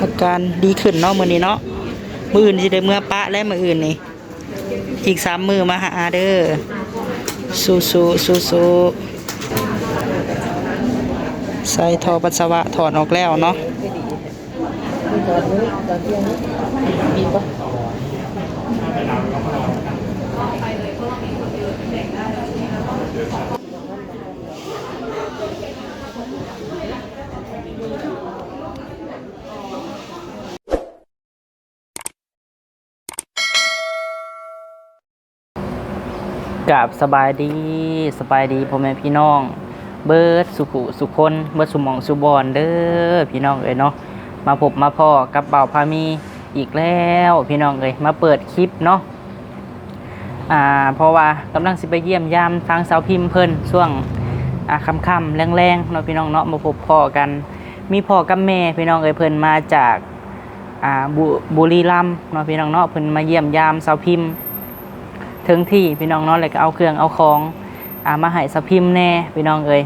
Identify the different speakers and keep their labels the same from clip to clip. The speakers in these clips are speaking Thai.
Speaker 1: อาการดีขึ้นเนาะมือนี้เนาะมืออื่นสิได้เมื่อปะและมืออื่นนี่อีกสามมือมาหาเด้อสู้สู้สู้สู้ใส่ท่อปัสสาวะถอดออกแล้วเนาะ กับสบายดีสบายดีพ่อแม่พี่น้อง เบิร์ดสุขุสุคนเบิร์ดสุมองสุบอนเด้อพี่น้องเอ้ยเนาะมาพบมาพ่อกับเบ่าพามีอีกแล้วพี่น้องเอ้ยมาเปิดคลิปเนาะอ่าเพราะว่ากำลังสิไปเยี่ยมยามทางสาวพิมพ์เพิ่นช่วงอ่าค่ำๆแรงๆเนาะพี่น้องเนาะมาพบพ่อกัน มีพ่อกับแม่พี่น้องเอ้ยเพิ่นมาจากอ่าบุบุรีรัมย์เนาะพี่น้องเนาะเพิ่นมาเยี่ยมยามสาวพิมพ์ ถึงที่พี่น้องเนาะเลยก็เอาเครื่องเอาของอามาให้สะพิมพ์แน่พี่น้องเอ้ย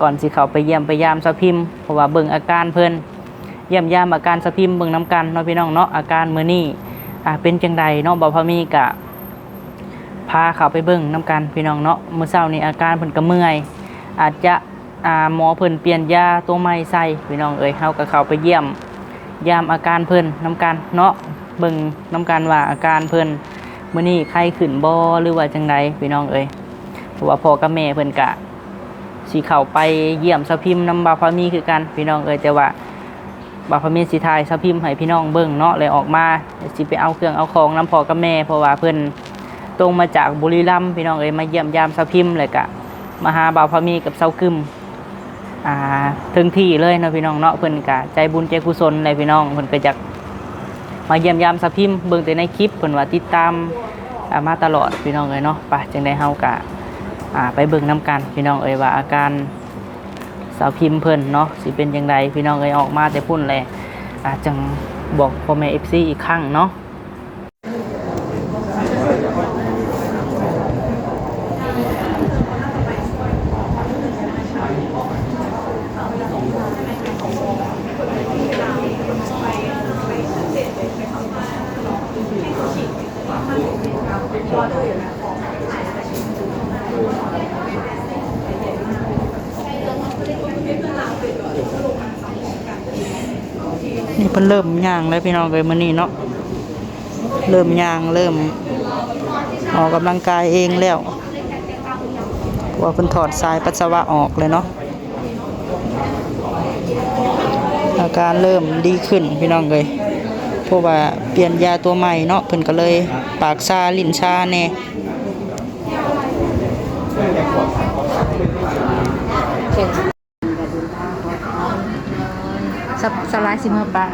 Speaker 1: ก่อนสิเขาไปเยี่ยมไปยามสะพิมพ์เพราะว่าเบิ่งอาการเพิ่นเยี่ยมยามอาการสะพิมพ์เบิ่งน้กันเนาะพี่น้องเนาะอาการมื้อนี้อ่าเป็นจังใดเนาะบ่พอมีกะพาเขาไปเบิ่งน้กันพี่น้องเนาะมื้อเช้านี้อาการเพิ่นก็เมื่อย อาจจะอ่าหมอเพิ่นเปลี่ยนยาตัวใหม่ใส่พี่น้องเอ้ยเฮาก็เข้าไปเยี่ยมยามอาการเพิ่นน้กันเนาะเบิ่งน้กันว่าอาการเพิ่น มื่อนี้ใครขึ้นบ่หรือว่าจังใดพี่น้องเอ้ยเพราะว่าพ่อกับแม่เพิ่นกะสิเข้าไปเยี่ยมสพิมพ์นำบาพามีคือกันพี่น้องเอ้ยแต่ว่าบาพามีสิทายสพิมให้พี่น้องเบิ่งเนาะเลยออกมาสิไปเอาเครื่องเอาของนํพ่อกับแม่ เพราะว่าเพิ่นตรงมาจากบุรีรัมย์พี่น้องเอ้ยมาเยี่ยมยามสพิมเลยกะมาหาบาพามีกับเซากึมอ่าถึงที่เลยนะพี่น้องเนาะเพิ่นกะใจบุญใจกุศลเลยพี่น้องเพิ่นก็อยาก มาเยี่ยมยามสับพิมพ์เบิ่งแต่ในคลิปเพิ่นว่าติดตามมาตลอดพี่น้องเอ้ยเนาะไปจังได้เฮากะอ่าไปเบิ่งนํกันพี่น้องเอ้ยว่าอาการสาวพิมพ์เพิ่นเนาะสิเป็นจังไดพี่น้องเอ้ยออกมาแต่พุ่นและอ่าจังบอกพ่อแม่ FC อีกครั้งเนาะ นี่เพิ่นเริ่มย่างแล้วพี่น้องเอ้ยมื้อนี้เนาะเริ่มย่างเริ่มออกกำลังกายเองแล้วว่าเพิ่นถอดสายปัสสาวะออกเลยเนาะอาการเริ่มดีขึ้นพี่น้องเอ้ย เพราะว่าเปลี่ยนยาตัวใหม่เนาะเพิ่นก็เลยปากชาลิ้นชาแน่
Speaker 2: สบสลายสิเมื่อปะ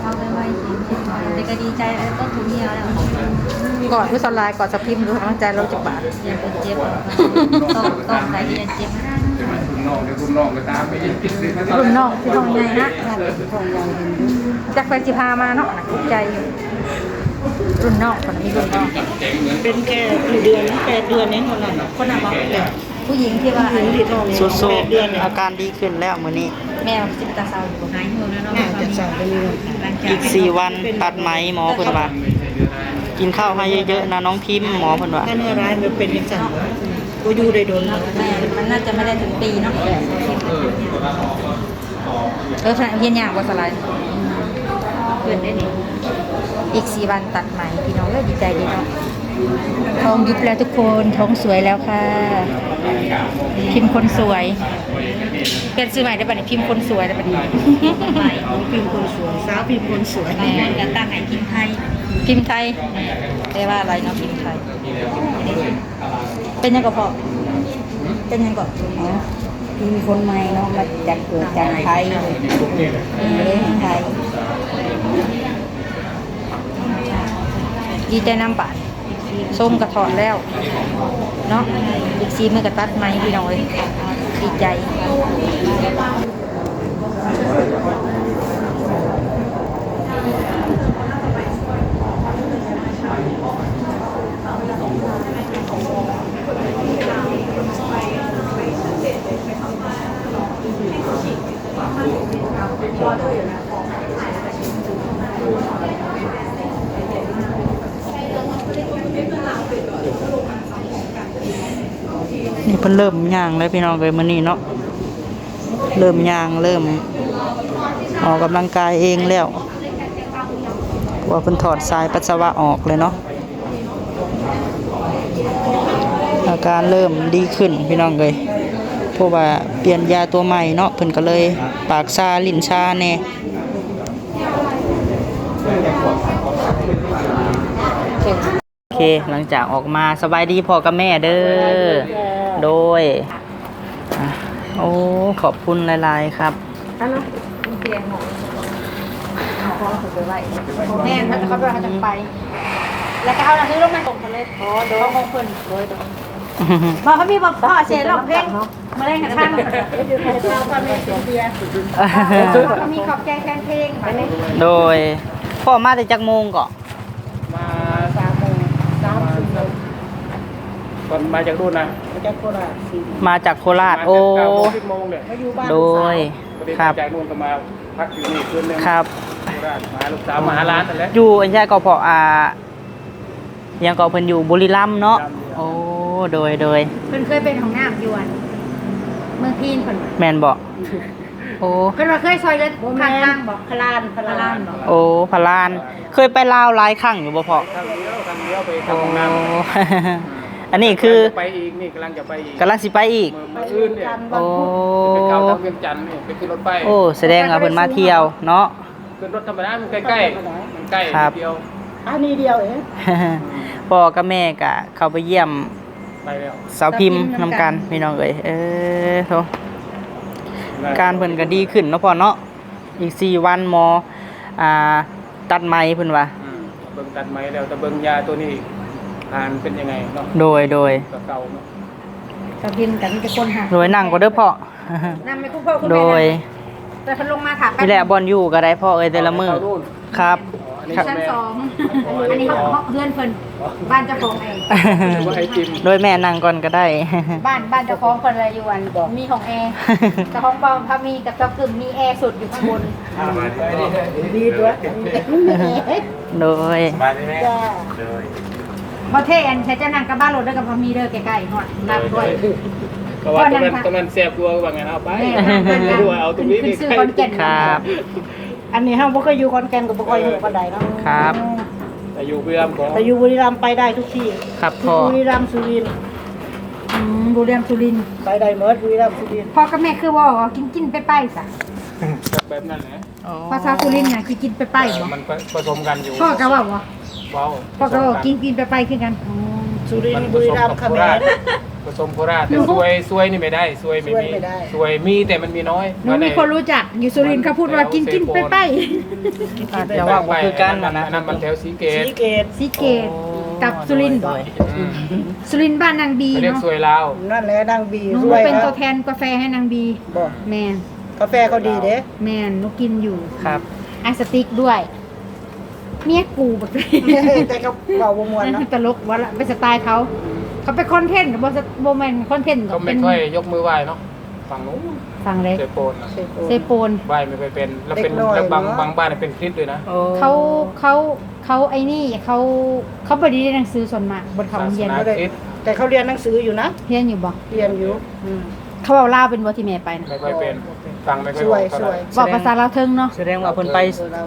Speaker 3: เข้าไปไว้แต่ก็ดีใจแล้วก็ทุกเหี่ยวแล้ว
Speaker 2: กอดผู้สลายกอดสะพิมพ์ดูกำลังใจเราจะบาด
Speaker 3: ยังเป็นเจ็บต้องต้องใส่ที่เจ็บ
Speaker 4: คุณ น้องเดี๋ยวคุณน้องก็ตามไปอีกติดเลยนะ
Speaker 2: รุ่นน้องที่ท้องใหญ่นะจากไปสิพามาเนาะน่ะภูมิใจอยู่รุ่นน้องคนนั้นมีรุ่นน้อง
Speaker 1: เป็นแค่กี่เดือนแปดเดือนเองคนนั้น
Speaker 2: คนนั้นบอกผู้หญิงที่ว่า
Speaker 1: สู้ๆอาการดีขึ้นแล้วมื้อนี้
Speaker 2: แม่จิตตาเศร้าอยู่
Speaker 3: หายห่วงแล้วเนาะจะสั่งไปเลยหลังจาก
Speaker 1: อีกสี่วันตัดไหมหมอเพิ่นว่ากินข้าวให้เยอะๆนะน้องพิมพ์หมอเพิ่นว่า
Speaker 5: ถ้าเนื้อร้ายมันเป็นยังไง ก็อยู่ได้โดนแล้ว
Speaker 2: แม่มันน่าจะไม่ได้ถึงปีเนาะเออขณะเพียนอย่างว่าสลาย
Speaker 3: เกิดได้ดี
Speaker 2: อีกสี่วันตัดไหมพี่น้องเลยดีใจดีเนาะท้องยุบแล้วทุกคนท้องสวยแล้วค่ะ พิมพ์คนสวยเปลี่ยนชื่อใหม่ได้ป่ะเนี่ยพิมพ์คนสวยได้ป่ะเนี่ย
Speaker 3: ใหม่
Speaker 5: น้องพิมพ์คนสวยสาวพิมพ์คนสวย
Speaker 3: แม่กันตั้งให้กินไทย
Speaker 2: พิมพ์ไทยแปลว่าอะไรเนาะพิมพ์ไทย เป็นยังก็พอเป็นยังก็อ๋อ
Speaker 5: พิมพ์คนใหม่เนาะมาจากเกิดจากไทยเลยเล่นไทย
Speaker 2: ดีใจน้ำบาดส้มกระถอดแล้วเนาะอีกซีมือกระตัดไหมพี่น้องเอ้ยดีใจ
Speaker 3: นี่
Speaker 1: เพิ่นเริ่มย่างเลยพี่น้องเลยมื้อนี้เนาะเริ่มย่างเริ่ม ออกกำลังกายเองแล้วว่าเพิ่นถอดสายปัสสาวะออกเลยเนาะอาการเริ่มดีขึ้นพี่น้องเลย เพราะว่าเปลี่ยนยาตัวใหม่เนาะเพิ่นก็เลยปากชาลิ้นชาแน่โอเคหลังจากออกมาสบายดีพ่อกับแม่เด้อโดยโอ้ขอบคุณหลายๆครับ
Speaker 2: แม่นเขาจะเขาไปเขาจะไป แล้วก็เอาหนังสือลงมาส่งกันเลยอ๋อโดยของเพิ่นโดย บอกเขามีบอกพ่อเสียร้องเพลงมาเล่นกันข้างเขามีขอบใจแฟนเพลงไปเลย
Speaker 1: โดยพ่อมาแต่จักโมงก่อน
Speaker 4: มาสามโมงสามสิบโมงก่อนมาจากรุ่นนะ
Speaker 1: มาจากโคราชโอ้
Speaker 4: มาจากเก้าโมงสิบโมงเนี่ย
Speaker 1: โดย
Speaker 4: ประเด็น
Speaker 1: ครับ
Speaker 4: จากนู่นก็มาพักอยู่นี่คืนหนึง
Speaker 1: ครับ
Speaker 4: โคราชมาลูกสาวมาหาร้านนั่นแหละ
Speaker 1: อยู่อันใช่ก็พออ่ายังก็เพิ่นอยู่บุรีรัมย์เนาะโอ้ โดยโดย
Speaker 2: เพิ่นเคยเป็นของน้ำยวน เมืองพีนเพิ่น
Speaker 1: แมนบอกโอ้
Speaker 2: เพิ่นว่าเคยซอยเลือดผ่านทางบอกพลานพลานบอก
Speaker 1: โอ้พะลาน เคยไปลาวหลายครั้งอยู่บ่พอ
Speaker 4: ทางเลี้ยวทางเลี้ยวไป
Speaker 1: โอ้
Speaker 4: ทางห้องน้ำ
Speaker 1: อันนี้คือ
Speaker 4: ไปอีกนี่กำลังจะไปอีก
Speaker 1: กำลังสิไปอีก
Speaker 4: เมื่ออื่นเนี่ย
Speaker 1: โอ้
Speaker 4: ไปเก่าทางเวียงจันทร์นี่ไปขึ้นรถไฟ
Speaker 1: โอ้แสดงว่าเพิ่นมาเที่ยวเนาะ
Speaker 4: ขึ้นรถธรรมดามันใกล้ๆมันใกล้
Speaker 1: ครับ
Speaker 4: นิดเดียว
Speaker 5: อันนี้เดียวเอง
Speaker 1: พ่อกับแม่ก็เข้าไปเยี่ยม
Speaker 4: ไปแล้ว
Speaker 1: สาวพิมพ์นำกันพี่น้องเอ้ยเออโธ่การเพิ่นก็ดีขึ้นเนาะพ่อเนาะอีก4วันหมออ่าตัดไหมเพิ่นว่า
Speaker 4: อืมเบิ่งตัดไหมแล้วแต่เบิ่งยาตัวนี้ทานเป็นยังไงเนาะ
Speaker 1: โดยโดย
Speaker 4: ก็เก่าเนาะ
Speaker 2: จะพิมพ์กันจะคนหา
Speaker 1: โดยนั่งก็เด้อพ่อ
Speaker 2: นำไปคุณพ่อคุณ
Speaker 1: โด
Speaker 2: แม่
Speaker 1: ย
Speaker 2: แต่เพิ่นลงมาถาม
Speaker 1: นี่แหละบอลอยู่ก็ได้พ่อเอ้ยแต่ละมื้อ
Speaker 4: เข้านู่น
Speaker 1: ครับ
Speaker 4: อันนี้
Speaker 2: ชั้น
Speaker 4: แม่
Speaker 2: สองอันนี้เขาเพื่อนเพิ่นบ้านเจ้าของเอง
Speaker 4: หรือว่าไอติม
Speaker 1: โดยแม่นั่งก่อนก็ได้
Speaker 2: บ้านบ้านเจ้าของเพิ่นอะไรอยู่อันมีของแอร์เจ้าของบ้านถ้ามีกับเจ้ากึ่มมีแอร์สุดอยู่ข้างบน
Speaker 5: ดีด้วย
Speaker 1: โดย
Speaker 5: จ้า
Speaker 2: บ่เทอันใช้เจ้านั่งกับบ้านรถเด้อกับพามีเด้อใกล้ๆฮอดนับด้วย
Speaker 4: ก็ว่าตรงนั้นตรงนั้นแซ่บกว่าว่าไงเอาไป
Speaker 2: แม่เพิ่น
Speaker 4: ไม่รู้ว่าเอาตรงนี้
Speaker 2: ขึ้
Speaker 4: นี่
Speaker 2: นซื้อคอนแก่น
Speaker 1: ครับ
Speaker 5: อันนี้ห้างบ่เคยอยู่ขอนแก่นกับบ่เคยอยู่ปานใดเนาะ
Speaker 1: ครับ
Speaker 4: แต่อยู่เพื่อนของ
Speaker 5: แต่อยู่บุรีรัมย์ไปได้ทุกที่
Speaker 1: ครับพ่อ
Speaker 5: บุรีรัมย์สุรินทร์
Speaker 2: อืมบุรีรัมย์สุรินทร์
Speaker 5: ไปได้หมดบุรีรัมย์สุรินทร์
Speaker 2: พ่อกับแม่คือว่าว่ากินกินไปไปซะ
Speaker 4: แบบนั้นแหละ
Speaker 2: ภาษาสุรินทร์น่ะกินกินไปไปบ่
Speaker 4: มันผสมกันอยู่
Speaker 2: พ่อก็ว่าบ่
Speaker 4: ว้าว
Speaker 2: พ่อก็ว่ากินกินไปไปคือกัน
Speaker 5: สุริน
Speaker 4: มัน
Speaker 5: ทร์
Speaker 4: ผ
Speaker 5: บุ
Speaker 4: ส
Speaker 5: รี
Speaker 4: ม
Speaker 5: รัม
Speaker 4: กับ
Speaker 5: ย์เข
Speaker 4: โค
Speaker 5: ม
Speaker 4: ราช
Speaker 5: ร
Speaker 4: ผ สมโคราชแต่ซวยซวยนี่ไม่ได้ซวยไม่มี
Speaker 5: ซวยไม่ได้
Speaker 4: ซวยมีแต่มันมีน้อย
Speaker 2: หนูมีคนรู้จักอยู่สุรินทร์เขาพูดว่ากินกินไปไป
Speaker 1: อาจจะว่าบ่คือกันนะนะ
Speaker 4: อันนั้นมันแถวสีเกต
Speaker 5: สีเกต
Speaker 2: สีเกตกับสุรินทร์บ่
Speaker 4: อืม
Speaker 2: สุรินทร์บ้านนางบี
Speaker 4: เขาเรียก
Speaker 2: เนาะ
Speaker 4: ซวยลาว
Speaker 5: นั่นแหละนางบี
Speaker 2: หนู
Speaker 5: รวย
Speaker 2: เป็น
Speaker 5: นะ
Speaker 2: ตัวแทนกาแฟให้นางบี
Speaker 5: บ่
Speaker 2: แมน
Speaker 5: กาแฟเขาดีเด้
Speaker 2: แมนหนูกินอยู่
Speaker 1: ครับ
Speaker 2: ไอสติ๊กด้วยเมียกูแบบ
Speaker 5: แต่เขาเบาบ่ม่วนเนาะ
Speaker 2: ตลกว่าละเป็นสไตล์เขา เขาเป็นคอนเทนต์บ่บ่แม่นคอนเทนต์
Speaker 4: เขาไม่ค่อยยกมือไหว้เนาะฝั่งนู้น
Speaker 2: ฟังเลย
Speaker 4: เซโปนน่ะ
Speaker 2: เซโปน
Speaker 4: ไหว้ไม่ค่อยเป็นแล้วเป็นแล้วบางบางบ้านเป็นคริสต์ด้วยนะ
Speaker 2: เขาเขาเขาไอ้นี่เขาเขาบ่ได้เรียนหนังสือส่วนมากบนเขาโรงเรียน
Speaker 4: ศาสนาคริสต์
Speaker 5: แต่เขาเรียนหนังสืออยู่นะ
Speaker 2: เรียนอยู่บ่
Speaker 5: เรียนอยู่อืม
Speaker 2: เขาเอาลาวเป็นบ่ที่แม่ไปนะ
Speaker 4: ไม่ค่อยเป็น ฟังไม่ค่อย
Speaker 5: ส
Speaker 4: อ
Speaker 5: ว
Speaker 4: อยกเท่า
Speaker 5: ส
Speaker 4: ไห
Speaker 5: ว
Speaker 4: ร่
Speaker 5: ย
Speaker 2: บอกภาษาลาวเทิงเนาะ
Speaker 1: แสดงว่าเพิ่นไป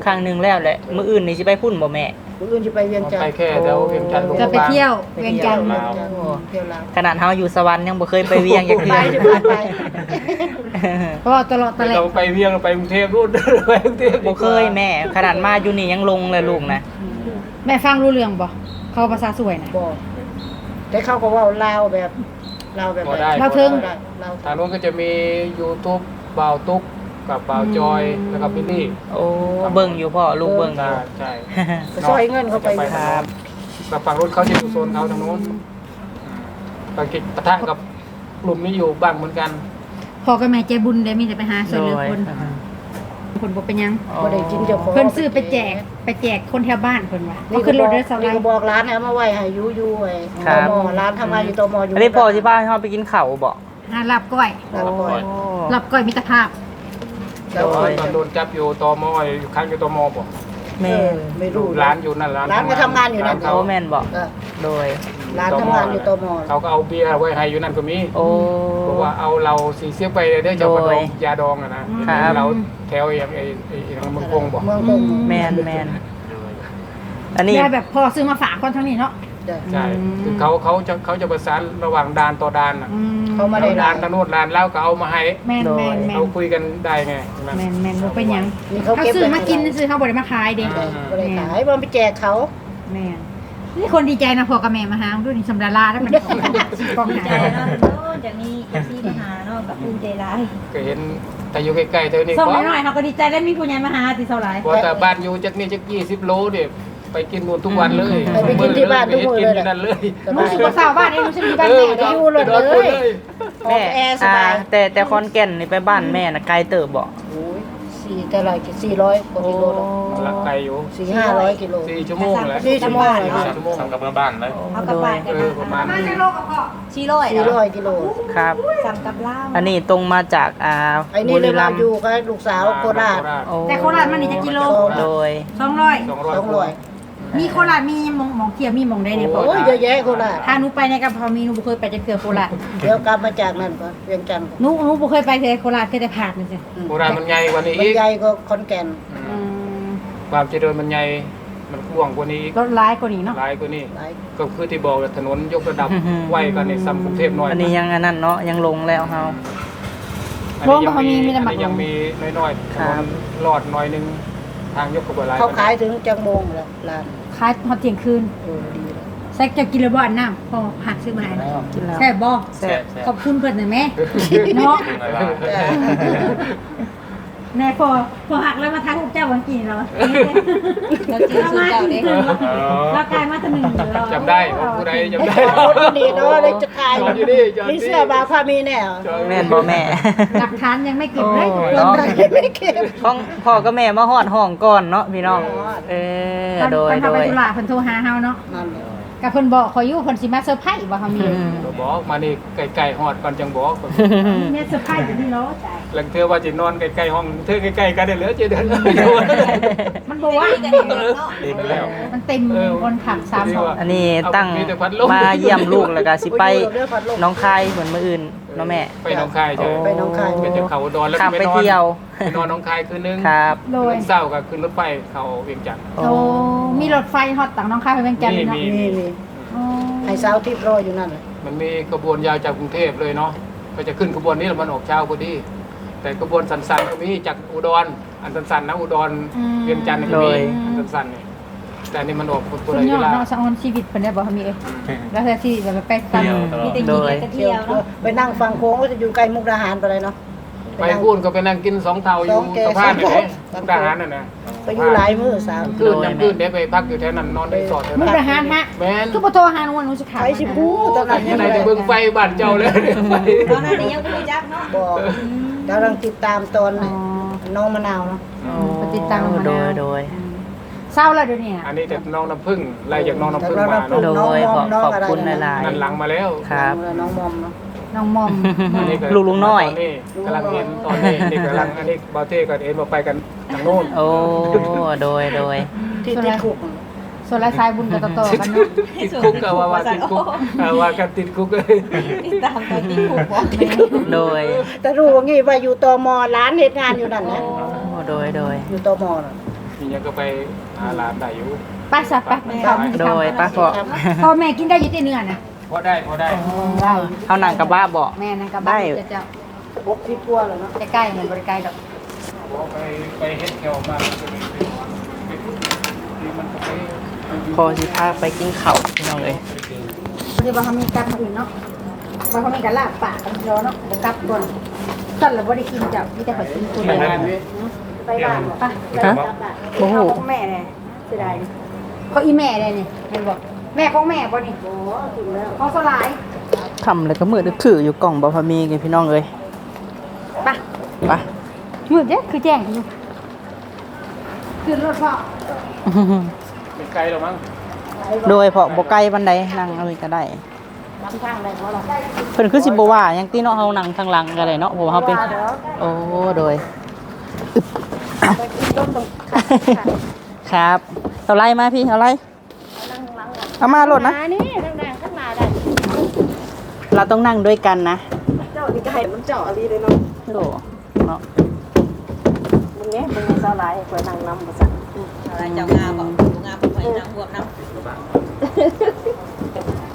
Speaker 1: ครั้งหนึงแล้วแหละมื้ออื่นนี่สิไปพุ่นบ่แม่
Speaker 5: ผู้อื่นจะไปเวียงจันท
Speaker 4: ไป
Speaker 5: ร์
Speaker 4: แค่แถวเวียงจันทร์ลง
Speaker 2: จะไปเที่ยวเวียงจันทร์
Speaker 4: ลาว
Speaker 5: เที่ยวลาว
Speaker 1: ขนาดเฮาอยู่สวรรค์ยังบ่เคยไปเวียงจักเทื่
Speaker 5: ไป
Speaker 1: อ
Speaker 5: จะไปไป
Speaker 2: เพราะว่าตลอดตะแหล
Speaker 4: เราไปเวียงเราไปกรุงเทพรุ่น ไปกรุงเทพ
Speaker 1: บ่เคยแม่ ขนาดมาอยู่นี่ยังลงเลยลูกนะ
Speaker 2: แม่ฟังรู้เรื่องบ่เขาภาษาสวยนะ
Speaker 5: บอกแต่เขาก็เว่าลาวแบบลาวแบบ
Speaker 4: พอได้
Speaker 2: เราถึง
Speaker 5: ได้ ลาว
Speaker 4: ทางนู้นก็จะมี YouTube บ่าวตุ๊กกับบ่าวจอยแล้วก็บิลลี่
Speaker 1: โอ้เบิ่งอยู่พ่อลูกเบิ่งอยู่
Speaker 4: ใช่
Speaker 5: ไปซอยเงินเขาไป
Speaker 4: จะทางนู้นกับฝั่งนู้นเขาจะอยู่โซนเขาทางนู้นปกิจปะทะกับกลุ่มนี้อยู่บ้างเหมือนกัน
Speaker 2: พ่อกับแม่ใจบุญเด้มีแต่ไปหาช่วยเหลือคนคนบ่เป็นหยัง
Speaker 5: บ่ได้กินเจ้าของ
Speaker 2: เพิ่นซื้อไปแจกไปแจกคนแถวบ้านเพิ่นว่า
Speaker 5: นี่
Speaker 2: เขา
Speaker 5: ก็
Speaker 2: ขึ้น
Speaker 5: บ
Speaker 2: ร
Speaker 5: อ
Speaker 2: ถ
Speaker 5: ก
Speaker 2: เด้อสไล
Speaker 5: นี่ก็
Speaker 2: ด์
Speaker 5: บอกร้านให้เอามาไว้ให้อยูอยูไว้
Speaker 1: ครั
Speaker 5: ต
Speaker 1: บ
Speaker 5: มร้านทำงานอยู่ตมอยู่
Speaker 1: อันนี้พ่อที่บ้านเฮาไปกินข้าวบ่
Speaker 2: หาลับก้อย
Speaker 5: ลาวก่อน
Speaker 2: ลับก้อยมิตรภาพ
Speaker 5: ลาวก่อน
Speaker 4: ตอนโดนจับอยู่ตมอยู่ข้างอยู่ตมบอก
Speaker 1: แม่
Speaker 5: เออไม่รู้
Speaker 4: ร้านอยู่นั่นร้าน
Speaker 5: ร้านก็ทำงานอยู่นั่น
Speaker 4: ร้
Speaker 1: โอ้
Speaker 4: เขา
Speaker 1: แม่นบอก
Speaker 5: เออ
Speaker 1: โดย
Speaker 5: ร้านทำงานอยู่ตม
Speaker 4: เขาก็เอาเบียร์ไว้ให้อยู่นั่นก็มี
Speaker 1: โอ้
Speaker 4: บอกว่าเอาเราสีเสียไปเลยเด้อเจ้ามาด
Speaker 1: โด
Speaker 4: อยงยาดองอะนะครับ เราแถวไอ้ไอ้ไอ้ไอ้ทางเมืองกงบอก
Speaker 5: เมืองกง
Speaker 1: แม่นแม่นอันนี้
Speaker 2: ได้แบบพอซื้อมาฝากคนทั้งนี้เนาะ
Speaker 5: จ้ะ
Speaker 4: ใช่คือเขาเขาจะเขาจะประสานระหว่างด่านต่อด่านอะ
Speaker 2: อืม
Speaker 5: เขามาได้
Speaker 4: ด่านตะโนดด่านแล้วก็เอามาให้
Speaker 2: แม่นแม่นแม่น
Speaker 4: เราคุยกันได้ไงใช่ไหม
Speaker 2: แม่นแม่นบ่เป็นหยัง
Speaker 5: นี่เขา
Speaker 2: เขา
Speaker 5: เก็บ
Speaker 2: ซื้อ
Speaker 5: ไว้
Speaker 2: มากินซื้อเขาบ่ได้มาขายเด้
Speaker 4: อืม
Speaker 5: บริขายมันไปแจกเขา
Speaker 2: แม่นนี่คนดีใจนะพอกับแม่มาหาดูนี่สำดาราแล้วมันของกอง
Speaker 3: ดี
Speaker 2: หา
Speaker 3: ใจเนาะโอ้จากนี้เอฟซีมาหาเนาะกับภูมิใจร้าย
Speaker 4: ก็เห็นแต่อยู่ใกล้ๆเท่านี้
Speaker 2: ส่ง
Speaker 4: ก็
Speaker 2: หน่อยๆเขาก็ดีใจแล้วมีผู้ใหญ่มาหาติเท่าไหร่
Speaker 4: เพราะแต่บ้านอยู่จากนี่จากยี่สิบโลเดี๋ย ไปกินนู่นทุกวันเลย
Speaker 5: ไปกินที่บ้านทุกมื้อเลย
Speaker 4: ไปกินที่นั่นเลย
Speaker 5: ส
Speaker 2: หนู
Speaker 5: บาย
Speaker 2: สิบ่เศร้าบ้านเองหนูสิมีบ้านแม่
Speaker 4: ไป
Speaker 2: เด้
Speaker 5: อยู่เลย
Speaker 4: ไปนอนคุเลย
Speaker 5: ออกแอร์สบาย
Speaker 1: อ่แต่แต่คอนแก่นนี่ไปบ้านแม่น่ะไกลเติบบ่
Speaker 5: โอ้ยสี่เท่าไหร่สี่ร้อยกว่ากิโลเนอะ
Speaker 4: หลักไกลอยู่
Speaker 5: สี่ห้าร้อยกิโล
Speaker 4: สี่ชั่วโมงแหละ
Speaker 5: สี่ชั่วโมงเลย
Speaker 4: สี่ชั่วโมง
Speaker 6: ทำกับเพื่อนบ้านเลย
Speaker 3: เอากลับบ้านกัน
Speaker 4: เออประมาณ
Speaker 2: มา
Speaker 4: นี้
Speaker 2: จากโลกกับพ่อ
Speaker 3: ชีร้อย
Speaker 5: สี่ร้อยกิโล
Speaker 1: ครับ
Speaker 3: สั่งกับเหล้า
Speaker 1: อันนี้ตรงมาจากอ่า
Speaker 5: ไอ้นี่
Speaker 1: บุ
Speaker 5: เลย
Speaker 1: รีรั
Speaker 5: มาม
Speaker 1: ย์
Speaker 5: อยู่กับลูกสาวโคราช
Speaker 1: โอ้
Speaker 2: แต่โคราชมันนี่จะกิโล
Speaker 1: โดย
Speaker 2: สองร้อย
Speaker 4: สองร้อย
Speaker 5: สองร้อย
Speaker 2: มีโคราชมีหมองหมองเที่ยวมีหมองใดเนี่ยพ่อ
Speaker 5: โอ้ยเยอะแยะโคราช
Speaker 2: ถ้าหนูไปในกับพอมีหนูบ่เคยไปจะเกือโคราช
Speaker 5: เดี๋ยวกลับมาจากนั่นก่อนเวียงจันทร์ก่อน
Speaker 2: หนูหนูบ่เคยไปเลยโคราชเคยแต่ผ่านนี่สิ
Speaker 4: โบราณมันใหญ่กว่านี้
Speaker 5: มัน
Speaker 4: อีก
Speaker 5: ใหญ่ก็ขอนแก่น
Speaker 2: อืม
Speaker 4: ความเจริญมันใหญ่ มันกว้างกว่านี้อีก
Speaker 2: รถร้ายกว่านี้เนาะ
Speaker 4: หลายกว่านี้
Speaker 5: หลาย
Speaker 4: ก็คือที่บอกว่าถนนยกระดับไวกันในซ้ำกรุงเทพหน่อย
Speaker 1: อันนี้ยังอันนั้นเนาะยังลงแล้วเฮา
Speaker 4: อันนี้ยังมีอันนี้ยังมีน้อยๆถ
Speaker 1: ครั
Speaker 4: น
Speaker 1: บ
Speaker 4: นลอดหน่อยหนึงทางยกกระบวนหลาย
Speaker 5: เขาขายถึงจังโมงแล้วร้าน
Speaker 2: ขายฮอดเที่ยงคืน
Speaker 5: เออดีเลย
Speaker 2: แซกจะกินเลยบ่อันน้ำพอหักซื้อมาให้นะ
Speaker 1: กินแล้ว
Speaker 2: แซ่บบ่
Speaker 1: แซ่บ
Speaker 2: ขอบคุณเพิ่นหน่อยแม่เนาะ
Speaker 6: คุณอะไรบ้าง
Speaker 2: แม่พอพอหักแล้วมาทักลูกเจ้าวันกี่แล้ว
Speaker 3: เราจื้อสูตรเจ้าเด้
Speaker 2: เรากลายมาตัวหนึ่งแล้ว
Speaker 4: จำได้ว่าผู้ใดจำได้
Speaker 5: คนดีเนาะเลยจะขาย
Speaker 4: จอดอยู่นี่จอด
Speaker 5: มี
Speaker 4: นี่
Speaker 5: เสื้อบาผ้ามีแน่เหรอ
Speaker 4: จอด
Speaker 1: แม่นบ่แม่
Speaker 2: หลักฐานยังไม่เก็บเลย
Speaker 1: โอ้
Speaker 5: เนาะไม่เก็บ
Speaker 1: ของพ่อกับแม่มาฮอดห้องก่อนเนาะพี่น้อง เออ
Speaker 2: ตอน
Speaker 1: โดย
Speaker 2: ตอน
Speaker 1: โด
Speaker 2: เขาไป
Speaker 1: ย
Speaker 2: ธุระเพิ่นโทรหาเฮาเนาะ
Speaker 5: นั่นแหละ
Speaker 2: กับเพิ่นบอกขออยู่เพิ่นสิมาเซอร์ไพรส์ว่าเฮามี
Speaker 1: อืม
Speaker 4: เราบอกมานี่ไกลๆฮอดก่อนจังบอก
Speaker 2: แม่เซอร์ไพรส์อยู่ที่เนาะจ้ะ
Speaker 4: หลังเธอว่าจะนอนใกล้ๆห้องเธอใกล้ๆกันได้เหลือจะเดิน
Speaker 2: มันบ่ว่า
Speaker 3: กันเองเนาะ
Speaker 4: เองแล้ว
Speaker 2: มันเต็มคนขับสามห้อง
Speaker 1: อันนี้ตั้ง
Speaker 4: เอามีแต่พัดลม
Speaker 1: มาเยี่ยมลูกแล้วก็สิไป
Speaker 5: เรื่องพัดลม
Speaker 1: น้องคายเหมือนมื้ออื่น เนาะแม่
Speaker 4: ไปหน้องคายใช่
Speaker 5: ไปหนองคาย
Speaker 4: ไปจากเขาอุดอนแล้ว
Speaker 1: ข้าม
Speaker 4: ก็
Speaker 1: ไป
Speaker 4: นอน
Speaker 1: เที่ยว
Speaker 4: ไปนอนหน้องคายคืนนึง
Speaker 1: ครับ
Speaker 2: โดย
Speaker 4: เศร้าก็ขึ้นรถไฟเขาเวียงจันทร์
Speaker 2: โอ้มีรถไฟฮอดตังน้องคายไปเวียงจันทร์เลยเนาะ
Speaker 4: มี
Speaker 5: นี่นี่
Speaker 2: อ๋อ
Speaker 5: ไอ้สาวทิพย์รออยู่นั่นแหละ
Speaker 4: มันมีขบวนยาวจากกรุงเทพเลยเนาะก็จะขึ้นขบวนนี้แล้วมันออกเช้าพอดี แต่ขบวนสันๆก็มีจากอุดรอันสันๆนะอุดรเวียงจันทร์นี่ก็มี
Speaker 1: โดย
Speaker 4: อันสันๆนี่ แต่อันนี่มันออกคน
Speaker 2: สุ
Speaker 4: ละ
Speaker 2: ดย
Speaker 4: เว
Speaker 2: อด
Speaker 4: ลา
Speaker 2: เนาะสะออนชีวิตเพิ่นได้บ่เฮามีเอ้ยแล้วแต่ที่แบบไปฟัง
Speaker 6: เที่ยวตลอ
Speaker 3: มี
Speaker 6: ด
Speaker 3: แต่กินแล้วก็
Speaker 5: เที่
Speaker 3: เที่
Speaker 5: ย
Speaker 3: ยววเนาะ
Speaker 5: ไปนั่งฟังโค้งก็จะอยู่ใกล้มุกดาหารไปเลยเนาะ
Speaker 4: ไปพูดก็ไปนั่งกินสองเทาอยู่
Speaker 5: สองแก
Speaker 4: สะพานนี่
Speaker 5: สอง
Speaker 4: แหละ
Speaker 5: สอง
Speaker 4: ทหารน่ะนะ
Speaker 5: ไปอยู่หลายมื้อสาม
Speaker 4: คืนยังคืนเดี๋ยวไปพักอยู่แถวนั้นนอนรีสอร์ทแถว
Speaker 2: มุ
Speaker 4: นั้
Speaker 2: ก
Speaker 4: น
Speaker 2: ดาหารฮะ
Speaker 4: แม่น
Speaker 2: คือบ่โทรหาหนูว่าหนูสิขา
Speaker 5: ไปสิบูตอนนั้น
Speaker 4: ยังไงจะเบิ่งไฟบ้านเจ้าเลยไฟ
Speaker 3: ตอนนั้นนี่ยังไม่รู้จักเนาะ
Speaker 5: บอกกำลังติดตามตอน
Speaker 2: อ๋อ
Speaker 5: น้องมะนาวเนาะ
Speaker 2: ปฏิดตามมา
Speaker 1: โด
Speaker 2: นาย
Speaker 1: โดย
Speaker 2: เศร้าแล้วเดี๋ยวนี้
Speaker 4: อันนี้แต่น้องน้ำผึ้งไล่จากน้องน้ำผึ้งมา
Speaker 1: โด
Speaker 4: เนาะ
Speaker 1: ยขอขอบคุณหลาย
Speaker 4: นั่นหลังมาแล้ว
Speaker 1: ๆครับ
Speaker 5: น้องมอมเนาะ
Speaker 2: น้องมอม
Speaker 4: อันนี้ก็
Speaker 1: ลูกลุงน้อย
Speaker 4: ตนี่กำลังเห็นตอนนี้นี่กำลังอันนี้บาเต้กับเอ็นมาไปกันทางโน้น
Speaker 1: โอ้โดยโดย
Speaker 5: ที่ติดคุก
Speaker 2: ส่วนรายสายบุญกับต่อๆกันเนาะ
Speaker 4: ติดคุกก็ว่าว่าติดคุกเออว่ากันติดคุกเลย
Speaker 3: ติดตามตอนที่ผูกบอก
Speaker 1: โดย
Speaker 5: แต่รู้ว่างี้ว่าอยู่ตมร้านเหตุงานอยู่นั่นนะ
Speaker 1: โอ้โดยโดย
Speaker 5: อยู่ตมน่ะ
Speaker 4: นี่ยังก็ไป หาร้านได้อยู่
Speaker 2: ไป้าสับไปเขาไม่
Speaker 1: โดย
Speaker 2: ทำ
Speaker 1: ป้าพอ
Speaker 2: พ่อแม่กินได้อยี่ตีเนื้อนะ
Speaker 4: พอได้พอได้
Speaker 2: ได้
Speaker 1: เอาหนังกระบ้าบอก
Speaker 2: แม่นั่นก็
Speaker 1: ได้
Speaker 2: บ้านจะเจ้า
Speaker 5: บกที่กลัวแล้วเนาะ
Speaker 2: ใกล้ๆเหมือนบริการดอก
Speaker 4: บอกไปไปเฮ็ดแถวมาไปพูดที่มันก็ไป
Speaker 1: พอสิพาไปกินข้าวพี่น้องเลย
Speaker 2: เดี๋ยวบางเขามีการอื่นเนาะบางเขามีการลาบปากกันเดียวเนาะเดี๋ยวกลับก่อนสั่นเราไม่ได้กินจับมีแต่ขอกินคน
Speaker 4: ไป
Speaker 2: เดียว
Speaker 4: งานนี้
Speaker 5: ไปบ้าน
Speaker 2: ไป
Speaker 1: ฮะ
Speaker 2: โอ้โหแม่เลยเสียดายเขาอีแม่เลยนี่เห็นบอกแม่ของแม่ป่ะนี่โอ้ถึงแล้วเขาสลาย
Speaker 1: ทำแล้วก็มือนึกถืออยู่กล่องบะพามีกันพี่น้องเลย
Speaker 2: ไป
Speaker 1: ไป
Speaker 2: มืดเด้คือแจ้งอยู่ขึ้นรถพ่อ
Speaker 4: เป็นไกลหรอมั้ง
Speaker 1: โดยเพาะบ่ไกลบันไดนั่งเอาไว้ก็ได้
Speaker 5: ทำทางได้เพราะเรา
Speaker 1: เพิ่นคือสิบ่ว่าหยังตีเนาะเฮานั่งทางหลังก็ได้เนาะเพราะว่าเฮาเป็น โอ้โดย
Speaker 5: ไปกินต้มตรง
Speaker 1: ครับเอาไล่มาพี่เอาไล่เอามาโหลดนะ
Speaker 7: นี่ดังๆข้างหน้าได้
Speaker 1: เราต้องนั่งด้วยกันนะ
Speaker 7: เจ้านี่ก็ให้มันเจาะอะไรเลยเนาะ
Speaker 1: โหลเนาะ
Speaker 7: มึงเนี้ยมึงยังสลายคอยนั่งนำภาษา
Speaker 3: อะไรเจ้างาบอกงาผมไปนั่งบวมน้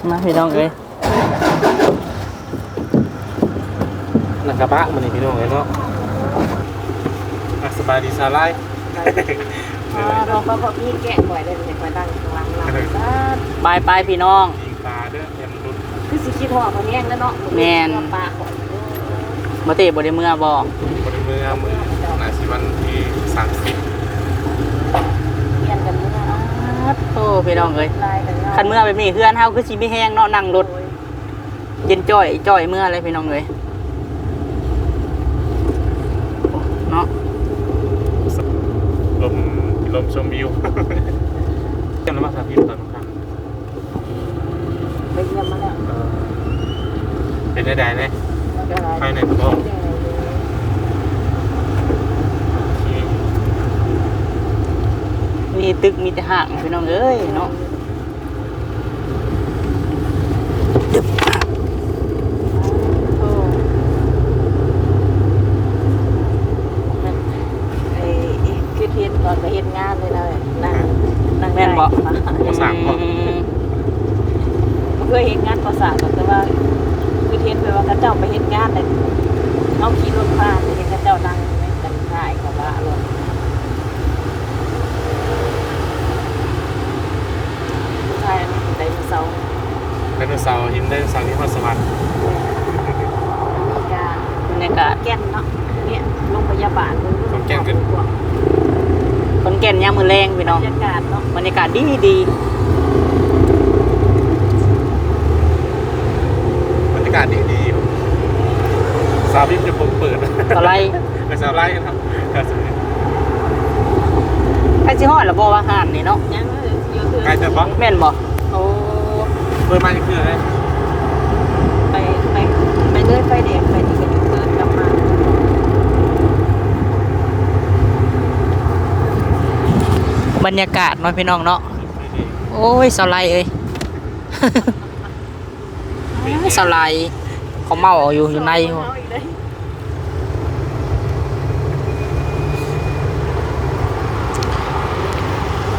Speaker 1: มาพี่น้องเอ้ย
Speaker 6: นักกระบะมันนี่พี่น้องเอ้ยเนาะ อะสบายดีสาลาย
Speaker 7: เราก็พอพี่แกะบ่อยได้เลยคอยนั่งข้างหลังเรา
Speaker 1: บายไปพี่น้อง
Speaker 6: ยิงปลาเด้อเอ็มรุ่น
Speaker 7: คือสิคิดว่าเขาแย่งแล้วเนาะปลาของ
Speaker 1: มาเตะบริเมื่อบอก
Speaker 6: บริเวณมือหนาสิวันที่สามสิบ
Speaker 7: เรียนกันเมื่อ
Speaker 1: โอ้พี่น้องเอ้ย
Speaker 7: ลายกัน
Speaker 1: คันเมื่อแบบนี้เพื่อนเฮาคือสิไม่แห้งเนาะนั่งรถเย็นจ่อยจ่อยเมื่ออะไรพี่น้องเอ้ยโอ้เนาะ
Speaker 6: ลม ลมชมวิวเจ้าหน้าที่พี่ตอนกลาง
Speaker 7: ไปเยี่ยมมาแล้ว
Speaker 6: เป็นได้ๆเนี่ยภายในตัว
Speaker 1: มีตึกมีแต่ห่างพี่น้องเอ้ยเนาะโอ้
Speaker 7: ไอ้คือเทียนก่อนไปเฮ็ดงานเลยนะนั่งนั่ง
Speaker 1: แม่นบ่
Speaker 6: มาสั่งก่อน
Speaker 1: อืม
Speaker 7: เคยเฮ็ดงานภาษาแต่ว่าคือเทียนไปว่าเขาเจ้าไปเฮ็ดงานเลยเอาขี่รถผ่านเห็นเขาเจ้านั่งกันถ่ายกับว่ารถใช่ไดโนเสาร์
Speaker 6: ไดโน เดินไดโนเสาร์ที่พอสวรรค์
Speaker 1: บรรยากาศ
Speaker 7: แก่นเนาะเนี่ยโรงพยาบาล
Speaker 1: ขอนคนแก่นยามมือแรงพี่น้อง
Speaker 7: บรรยากาศเนาะ
Speaker 1: บรรยากาศดีดี
Speaker 6: บรรยากาศดีๆสาวพิมจะผมเปิด
Speaker 1: ตะไล
Speaker 6: ไปสาวไล่ครับครับ
Speaker 1: ใครสิฮอดล่ะบ่ว่าห่านนี่เนาะ
Speaker 7: ยังเยอะคือ
Speaker 6: ใกล้จะบ้อง
Speaker 1: แม่นบ่โอ้
Speaker 6: เปิดมาอีกคืออะไร
Speaker 7: เลื่อยไฟแดงไปนี่ก็อยู่เดินกลับมา
Speaker 1: บรรยากาศเนาะพี่น้องเนาะโอ้ยสาไลเอ้ย สาไลเขาเมาอยู่อยู่ใน
Speaker 7: อาอีกเลย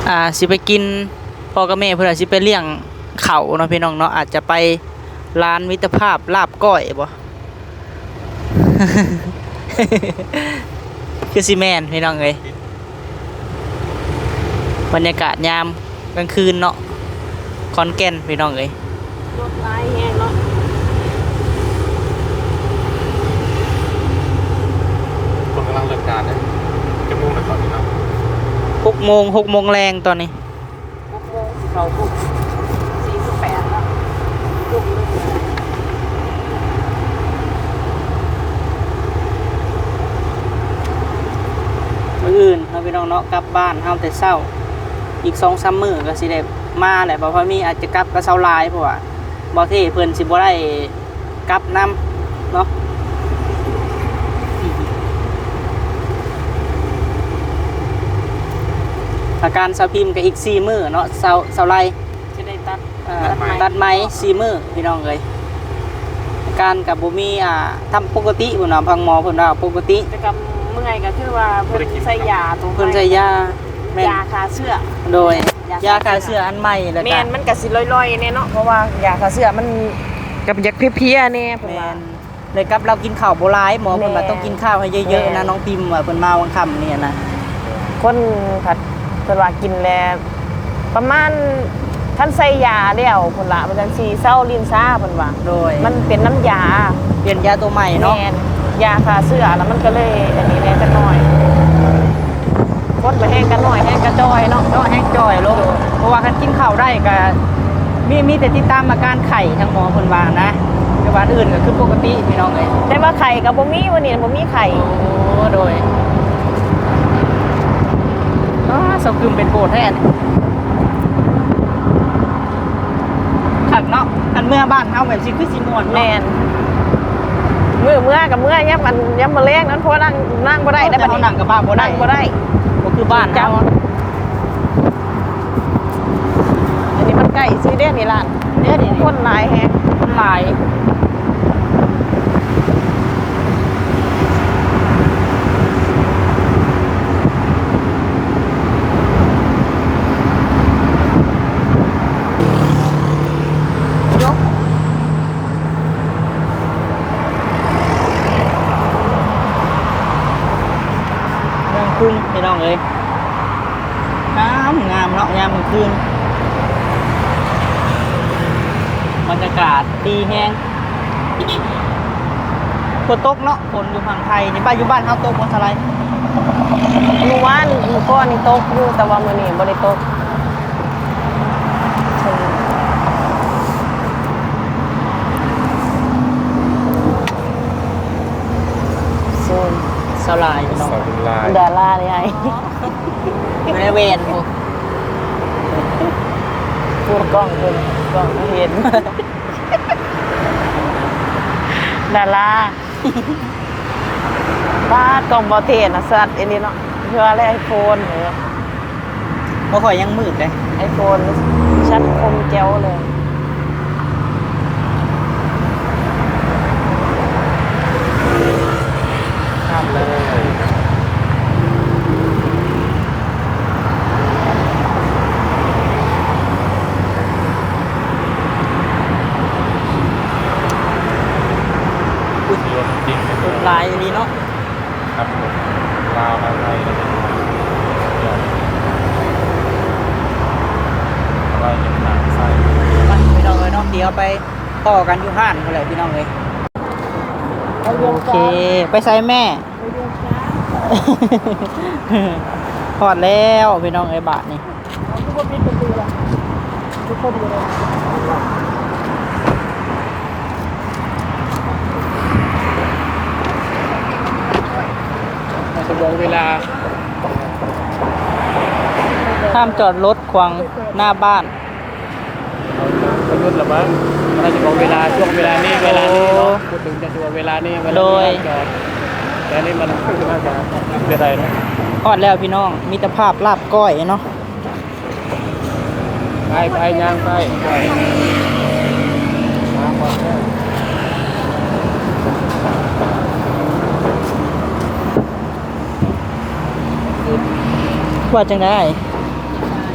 Speaker 1: อ่าสิไปกินพ่อกับแม่เพื่อนสิไปเลี้ยงเขาเนาะพี่น้องเนาะอาจจะไปร้านมิตรภาพลาบก้อยบ่ คือซีแมนพี่น้องเอ้ยบรรยากาศยามกลางคืนเนาะคอนแก่นพี่น้องเอ้ย
Speaker 7: รถลายแห้งเนาะ
Speaker 6: คนกำลังเลิกการนะจะมุ่งหน่อยก่อนนี่เนาะ
Speaker 1: หกโมงหกโมงแรงตอนนี้
Speaker 7: หกโมงเขาปุ๊บสี่สิบแปดแล้วปุ๊บเลย
Speaker 1: มื้ ออื่นเนาะพี่น้องเนาะกลับบ้านเฮาแต่เช้า อีก2 3มื้อก็สิได้มาแหละบ่พอมีอาจจะกลับก็เช้าหลายเพราะว่าบ่เท่เพิ่นสิบ่ได้กลับนํเนาะอาการเสาพิมพ์ก็อีก4มื้อเนาะเสาเสาไร
Speaker 7: จะได้ตัด
Speaker 1: เอ่อตัดไม้4มื้อพี่น้องเอ้ยอาการก็บ่มีอ่าทำปกติพุ่นน่ะพังหมอเพิ่นว่าปกติ
Speaker 7: แต่กับ เมื่อยก็คือว่าเพิ่นใส่ยาตรง
Speaker 1: เพิ่นใช้ยาแม่น
Speaker 7: ยาคาเสื้อ
Speaker 1: โดย
Speaker 7: ยายา
Speaker 1: ฆ่าเชื้ออันใหม่แล้ว
Speaker 7: แม
Speaker 1: ก็
Speaker 7: นมันก็สิลอยๆแน่เนาะเพราะว่ายาคาเสื้อมันกับยักเพี้ยๆแน่เพิ่น
Speaker 1: แม่
Speaker 7: ว่าน
Speaker 1: เลยกับเรากินข้าวบ่หลายหมอเพิ่นว่า
Speaker 7: แม่น
Speaker 1: ต้องกินข้าวให้เยอะๆ
Speaker 7: แม่
Speaker 1: นะ
Speaker 7: น
Speaker 1: น้องพิมพ์ว่าเพิ่นมาวันค่ำนี่นะ
Speaker 7: คนผัดเพิ่นว่ากินแล้วประมาณท่านใส่ยาแล้วเพิ่นละมันจังสิเศร้าลิ้นซ่าเพิ่นว่า
Speaker 1: โดย
Speaker 7: มันเป็นน้ำยา
Speaker 1: เปลี่ยนยาตัวใหม่เนาะ
Speaker 7: แม่น ยาคาเสื้อแล้วมันก็เลยอันนี้แน่กันหน่อยคนไปแห้งกันหน่อยแห้งกระจอยเนาะ
Speaker 1: เนาะแห้งจ่อยลงเพราะว่าคันกินข้าวได้ก็มีมีแต่ติดตามอาการไข้ทางหมอเพิ่นว่านะแต่ว่าอันอื่นก็คือปกติพี่น้องเอ้ย
Speaker 7: แต่ว่าไข่กับบ่มีวันนี้บ่มีไข่
Speaker 1: โอ้โดยอ้าสกึมเป็นโบดแท้นี่ขักเนาะอันเมื่อบ้านเฮาแบบสิคือสิม่วน
Speaker 7: แม
Speaker 1: เนาะ
Speaker 7: น มื่อเมื่อกับเมื่อเนี้ยมันเนี้ยมาเล้งนั้นเพราะนั่งนั่งบ่ได้ได้
Speaker 1: ปา
Speaker 7: นั่
Speaker 1: งกับบ้านบ่ได้
Speaker 7: นั่บ่ได้
Speaker 1: ก็คือบ้าน
Speaker 7: เจ้า
Speaker 1: อันนี้
Speaker 5: มันใกล้ซี
Speaker 1: เดนนี่ละเนี่ย
Speaker 5: คนหลายแฮง
Speaker 1: หลาย องเลยงามงามเนาะยามกลางคืนบรรยากาศดีแฮงฝนตกเนาะฝนอยู่ฝั่งไทยในบ้านอยู่บ้านเขาตกบนสไลด์
Speaker 5: เมื่อวานเมื่อก่อนนี่ตกอยู่แต่ว่ามื้อนี้บ่ได้ตก
Speaker 1: โซน สลายพี่น้อง
Speaker 6: สาวเป็นลาย
Speaker 5: ดารานี่ไอ้
Speaker 1: ไม่ได้เวนบ่
Speaker 5: พูดกล้องเพิ่นกล้องบ่เห็นดาราบ้านกล้องบ่เทนน่ะสัตว์อันนี้เนาะเพื่ออะไรไอโฟนเออ
Speaker 1: บ่ค่อยยังมืดเลย
Speaker 5: ไอโฟนชัดคมแจ๋วเลย
Speaker 6: ข้ามเลย
Speaker 1: อุ้ย
Speaker 6: รวมจริงเลย
Speaker 1: ลายดีเนาะ
Speaker 6: ครับผมลาวลาวไทยแล้วก็ยอดอะไรยังหนักใส่
Speaker 1: ไปพี่น้องเอ้ยเนาะเดี๋ยวไปต่อกันอยู่ห้านเท่าไหร่พี่น้องเอ้ยโอเค ไปใส่แม่พอดแล้วพี่น้องเอ้ยบาทนี่
Speaker 4: สมองเวลา
Speaker 1: ห้ามจอดรถขวางหน้าบ้าน
Speaker 4: ประยุทธ์หรือมั้งเราจะบอกเวลาช่วงเวลานี้เวลานี้เนาะพูดถึงจะตัวเวลานี้เวลา
Speaker 1: โดย
Speaker 4: นี้จอดแต่อันนี่มันน่าจะเป็นไรเนาะ
Speaker 1: พอดแล้วพี่น้องมิตรภาพลาบก้อยเนาะ
Speaker 4: ไปไปย่างไปไปมาก่อนเด้อ
Speaker 1: ว่าจังได้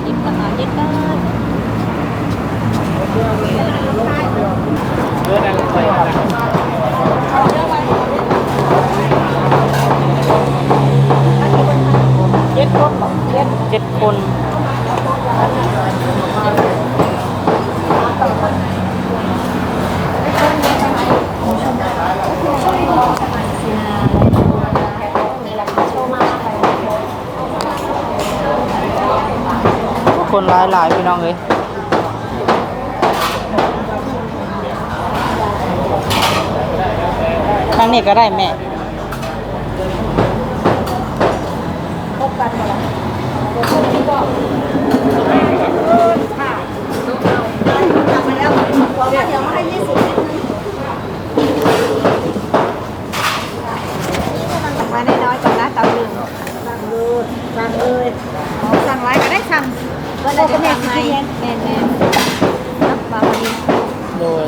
Speaker 3: ยิบกันหน่อยยิบกัน
Speaker 4: เออนั่งไปนั่ง
Speaker 1: เจ็ดคนเจ็ดเจ็ดคน คนหลายหลายๆพี่น้องเลยทางนี้ก็ได้แม่
Speaker 2: มาน้อยก่อนนะตาลืมสั่งเลยสั่งเลยสั่งไว้ก็ได้สั่ง
Speaker 3: ก็ได้จะทำไหมแม่แม่นับมาพอดี
Speaker 1: โดย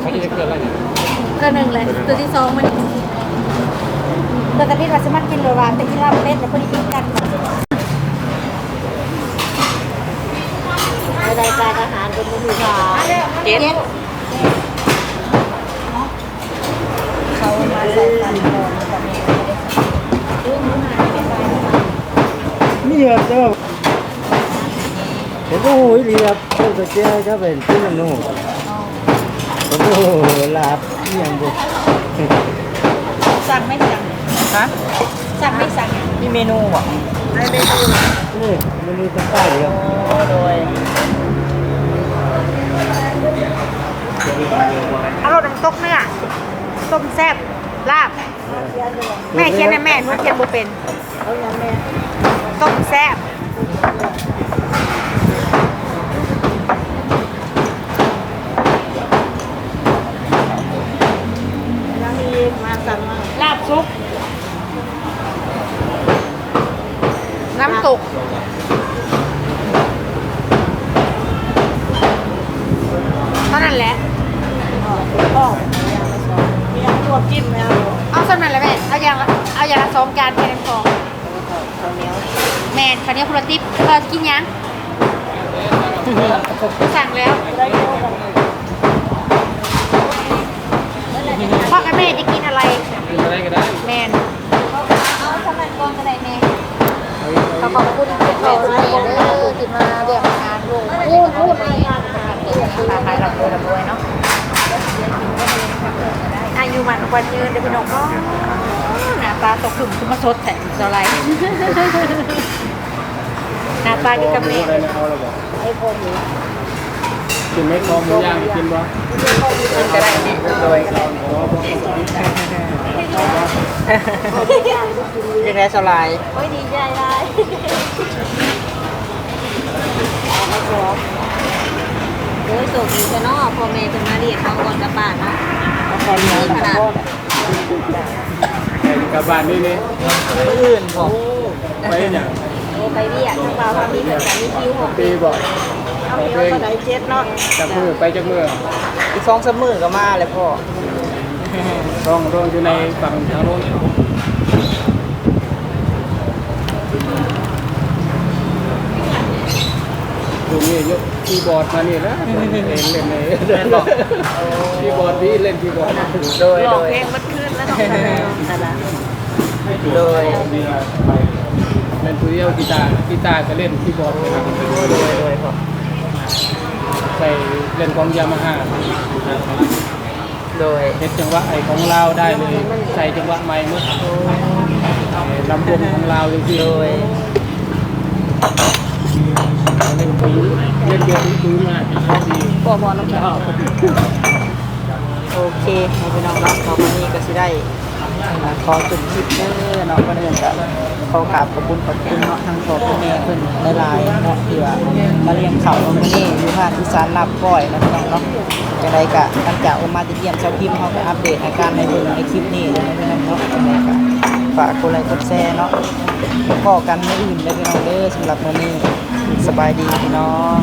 Speaker 4: เขาจะเกิดอะไรเนี่ย
Speaker 3: ตัวหนึ่งเลยตัวที่สองมัน
Speaker 2: เมื่อกะทิว่าสมัครกินโรวานแต่ที่เราเล่นแต่พอดีกินกัน
Speaker 3: รายการอาหารเป็นมือค่ะ
Speaker 2: เจ็ดเขามาใส่กันก่อนกับนี้
Speaker 8: นี่ ครับเจ้าผมก็โอ้ยดีครับเจ้าตะเกียก็เป็นที่มันนู่นผมก็โอ้ลาบเอี่ยงบุ
Speaker 2: สั่งไม่สั่ง
Speaker 1: ฮะ
Speaker 2: สั่งไม่สั่ง
Speaker 1: มีเมนูบ่ะ
Speaker 8: นี่เมันมีตั้งใต้เดียว
Speaker 1: โอ้โดย
Speaker 2: เอารสน้ำตกเนื้อต้มแซ่บลาบแม่เขียนนะแม่หนูเขียนบ่เป็น ต้มแซ่บ
Speaker 5: แล้วมีมาสั่งมา
Speaker 2: ลาบซุป น้ำตก เท่านั้นแหละ ออ
Speaker 5: กออกมีน้ำตัวกิ้มไหมครับ
Speaker 2: เอาสำนันแหละแม่ เอาอย่างเอาอย่างละสองจานแค่นั้นพอ แมนคราวนี้คุณติ๊บเออกินยัง สั่งแล้ว
Speaker 5: ได้เยอะกัน
Speaker 2: พ่อกับแม่จะกินอะไร
Speaker 4: กินอะไรก็ได้
Speaker 2: แมน
Speaker 3: เอาสมัยก่อนก็ได้แม่
Speaker 2: เขาขอบคุณเป็นแม่ทุกแม่เลยที่มาเรียกงานลูกพูดพูดอะไรงานตาขายรับรวยรับรวยเนาะอายุมันกว่ายืนเดี๋ยวพี่น้องก็หน้าตาตกขึ้นขึ้นมาสดแถมสไลด์ หน้าตาดีกับแม่
Speaker 4: อะไรนะเอาละบอกไอ้คนกินไหม่คอหมูย่างกินบ่
Speaker 1: ก็ได้นี่โดยยังไงสลาย
Speaker 3: โอ้ยดีใจได้โอ้ยโชคดีจะเนาะพ่อแม่ขึ้นมาเรียกเขาก่อนกลับบ้านเนาะดีขนาด
Speaker 4: ไปกลับบ้านนี่นี่
Speaker 1: อื่นบอก
Speaker 4: ไปอย่าง
Speaker 3: โอ้ ไปเรียกทั้งเราทำมีเหมือนกันมีคิวของ
Speaker 4: ปีบ่
Speaker 5: ข้าวเหนียวก็ได้เจ็ดเนาะ
Speaker 4: จากมือไปจากมือ
Speaker 1: อีกสองสามมือก็มาเลยพ่อ
Speaker 4: ร่องร่องอยู่ในฝั่งทางโน้นดูนี่ยกคีย์บอร์ดมานี่นะเองเล่นในคีย์บอร์ดพี่เล่นคีย์บอร์ด
Speaker 1: โดย
Speaker 5: หล
Speaker 1: โด
Speaker 5: อก
Speaker 1: ย
Speaker 5: เพลงมันขึ้นแล้วเนาะแต่ละ
Speaker 1: โดย
Speaker 4: เล่นตัวเดียวกีตาร์กีตาร์ก็เล่นคีย์บอร์ดนะครับ
Speaker 1: โดยโดยพ่อ
Speaker 4: ใส่เล่นของยามาฮ่า
Speaker 1: โดย
Speaker 4: เฮ็ดจังหวะไอของลาวได้เลยใส่จังหวะใหม่หมดลำวงของลาวเลยที่
Speaker 1: โดย
Speaker 4: เล่นปืนเล่นเดียวปืนมาดี
Speaker 5: พอบอลน้ำตาล
Speaker 1: โอเคให้พี่น้องรับขอวันนี้ก็สิได้อ่า ขอจุดคลิปเด้อเนาะก็เนื่องจากขอกราบขอบคุณขอบคุณเนาะทั้งพ่อทั้งแม่เพิ่นหลายๆเนาะที่ว่ามาเลี้ยงเข้าวมื้อนี้อยู่ภาคอีสานลาบก้อยนะพี่น้องเนาะจังไดก็หลังจากออกมาติเยี่ยมชาวพิมพ์เฮาก็อัปเดตอาการในเบิ่งในคลิปนี้เลยนะพี่น้องเนาะจังไดก็ฝากกดไลค์กดแชร์เนาะพอกันมื้ออื่นเด้อพี่น้องเด้อสำหรับมื้อนี้สบายดีพี่น้อง